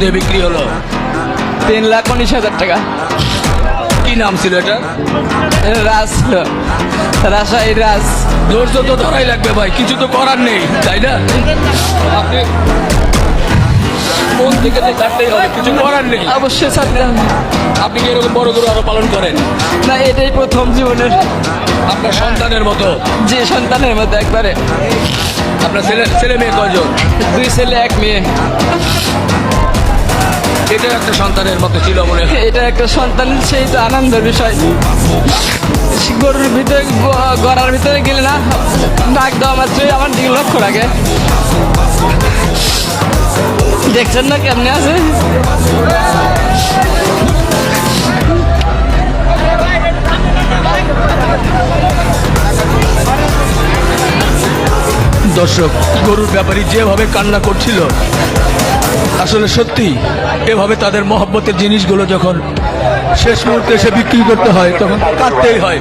দিয়ে বিক্রি হলো। তিন লাখ উনিশ হাজার টাকা। কি নাম ছিল এটা? রাস ছিল রাজশাহী রাস ধৈর্য তো ধরাই লাগবে ভাই কিছু তো করার নেই তাই না? আপনি মন থেকে তো কাটতেই হবে কিছু করার নেই। অবশ্যই ছাড়তে আপনি কি এরকম বড় গরু আরও পালন করেন? না এটাই প্রথম জীবনের। আপনার সন্তানের মতো? যে সন্তানের মতো একবারে। আপনার ছেলে ছেলে মেয়ে কয়জন? দুই ছেলে এক মেয়ে। এটা একটা সন্তানের মতো ছিল মনে এটা একটা সন্তান, সেই তো আনন্দের বিষয়। গরুর ভিতরে গড়ার ভিতরে গেলে না ডাক দেওয়া মাত্রই আমার দিকে লক্ষ্য রাখে। দেখছেন না কেমনে আছে? দর্শক, গরুর ব্যাপারে যেভাবে কান্না করছিল, আসলে সত্যি এভাবে তাদের মহব্বতের জিনিসগুলো যখন শেষ মুহূর্তে এসে বিক্রি করতে হয়, তখন কাঁদতেই হয়।